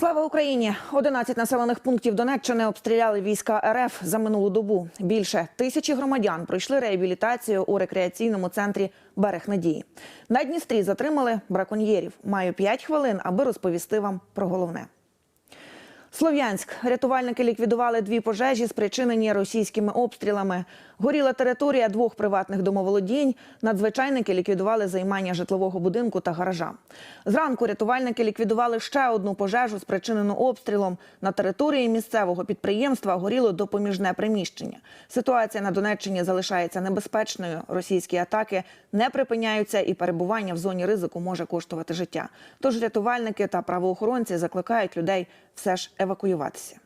Слава Україні! 11 населених пунктів Донеччини обстріляли війська РФ за минулу добу. Більше тисячі громадян пройшли реабілітацію у рекреаційному центрі Берег Надії. На Дністрі затримали браконьєрів. Маю 5 хвилин, аби розповісти вам про головне. Слов'янськ. Рятувальники ліквідували дві пожежі, спричинені російськими обстрілами. Горіла територія двох приватних домоволодінь. Надзвичайники ліквідували займання житлового будинку та гаража. Зранку рятувальники ліквідували ще одну пожежу, спричинену обстрілом. На території місцевого підприємства горіло допоміжне приміщення. Ситуація на Донеччині залишається небезпечною. Російські атаки не припиняються, і перебування в зоні ризику може коштувати життя. Тож рятувальники та правоохоронці закликають людей все ж евакуюватися.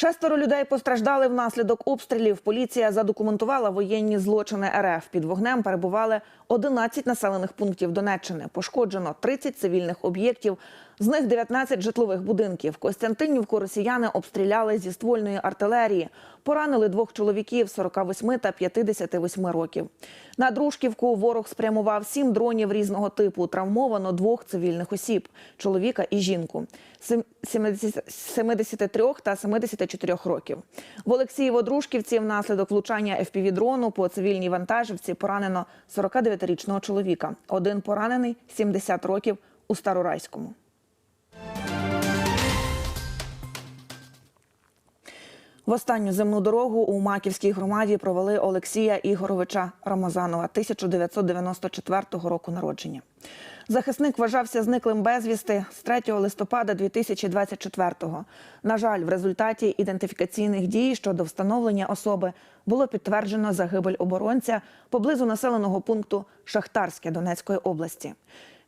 Шестеро людей постраждали внаслідок обстрілів. Поліція задокументувала воєнні злочини РФ. Під вогнем перебували 11 населених пунктів Донеччини. Пошкоджено 30 цивільних об'єктів, з них 19 житлових будинків. Костянтинівку росіяни обстріляли зі ствольної артилерії. Поранили двох чоловіків 48 та 58 років. На Дружківку ворог спрямував сім дронів різного типу. Травмовано двох цивільних осіб чоловіка і жінку. Сем- 70 73 та 74 років. В Олексієво-Дружківці внаслідок влучання FPV-дрону по цивільній вантажівці поранено 49-річного чоловіка. Один поранений 70 років у Старорайському. В останню земну дорогу у Маківській громаді провели Олексія Ігоровича Рамазанова 1994 року народження. Захисник вважався зниклим безвісти з 3 листопада 2024-го. На жаль, в результаті ідентифікаційних дій щодо встановлення особи було підтверджено загибель оборонця поблизу населеного пункту Шахтарське Донецької області.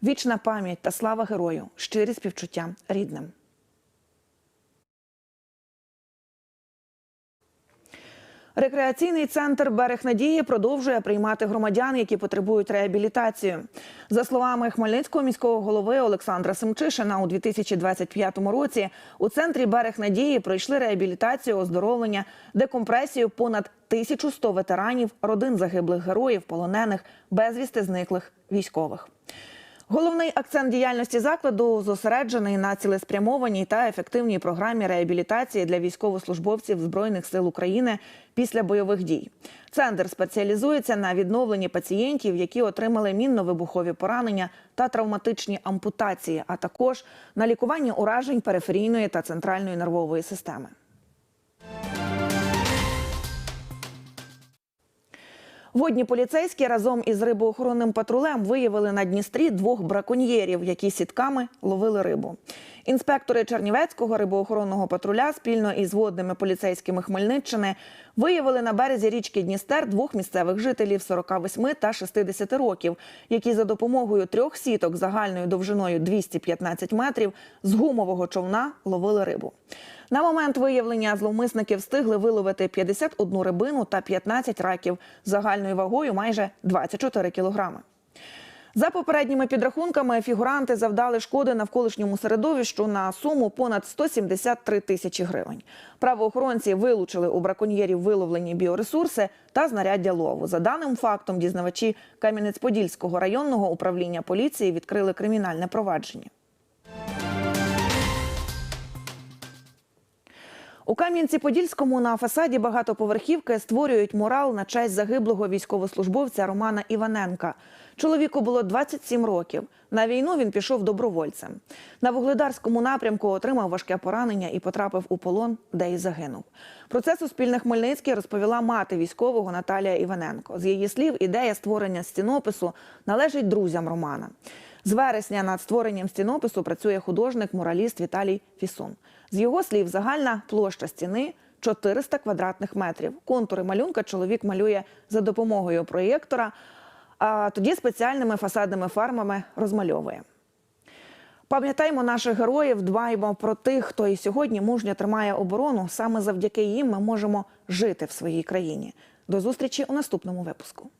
Вічна пам'ять та слава герою, щирі співчуття рідним. Рекреаційний центр Берег Надії продовжує приймати громадян, які потребують реабілітації. За словами Хмельницького міського голови Олександра Семчишина, у 2025 році у центрі Берег Надії пройшли реабілітацію, оздоровлення, декомпресію понад 1100 ветеранів, родин загиблих героїв, полонених, безвісти зниклих військових. Головний акцент діяльності закладу зосереджений на цілеспрямованій та ефективній програмі реабілітації для військовослужбовців збройних сил України після бойових дій. Центр спеціалізується на відновленні пацієнтів, які отримали мінно-вибухові поранення та травматичні ампутації, а також на лікуванні уражень периферійної та центральної нервової системи. Водні поліцейські разом із рибоохоронним патрулем виявили на Дністрі двох браконьєрів, які сітками ловили рибу. Інспектори Чернівецького рибоохоронного патруля спільно із водними поліцейськими Хмельниччини виявили на березі річки Дністер двох місцевих жителів 48 та 60 років, які за допомогою трьох сіток загальною довжиною 215 метрів з гумового човна ловили рибу. На момент виявлення зловмисники встигли виловити 51 рибину та 15 раків загальною вагою майже 24 кілограми. За попередніми підрахунками, фігуранти завдали шкоди навколишньому середовищу на суму понад 173 тисячі гривень. Правоохоронці вилучили у браконьєрів виловлені біоресурси та знаряддя лову. За даним фактом, дізнавачі Кам'янець-Подільського районного управління поліції відкрили кримінальне провадження. У Кам'янці-Подільському на фасаді багатоповерхівки створюють мурал на честь загиблого військовослужбовця Романа Іваненка. Чоловіку було 27 років. На війну він пішов добровольцем. На вугледарському напрямку отримав важке поранення і потрапив у полон, де й загинув. Про це Суспільне Хмельницький розповіла мати військового Наталія Іваненко. З її слів, ідея створення стінопису належить друзям Романа. З вересня над створенням стінопису працює художник-мураліст Віталій Фісун. З його слів, загальна площа стіни 400 квадратних метрів. Контури малюнка чоловік малює за допомогою проєктора, а тоді спеціальними фасадними фарбами розмальовує. Пам'ятаємо наших героїв, дбаємо про тих, хто і сьогодні мужньо тримає оборону. Саме завдяки їм ми можемо жити в своїй країні. До зустрічі у наступному випуску.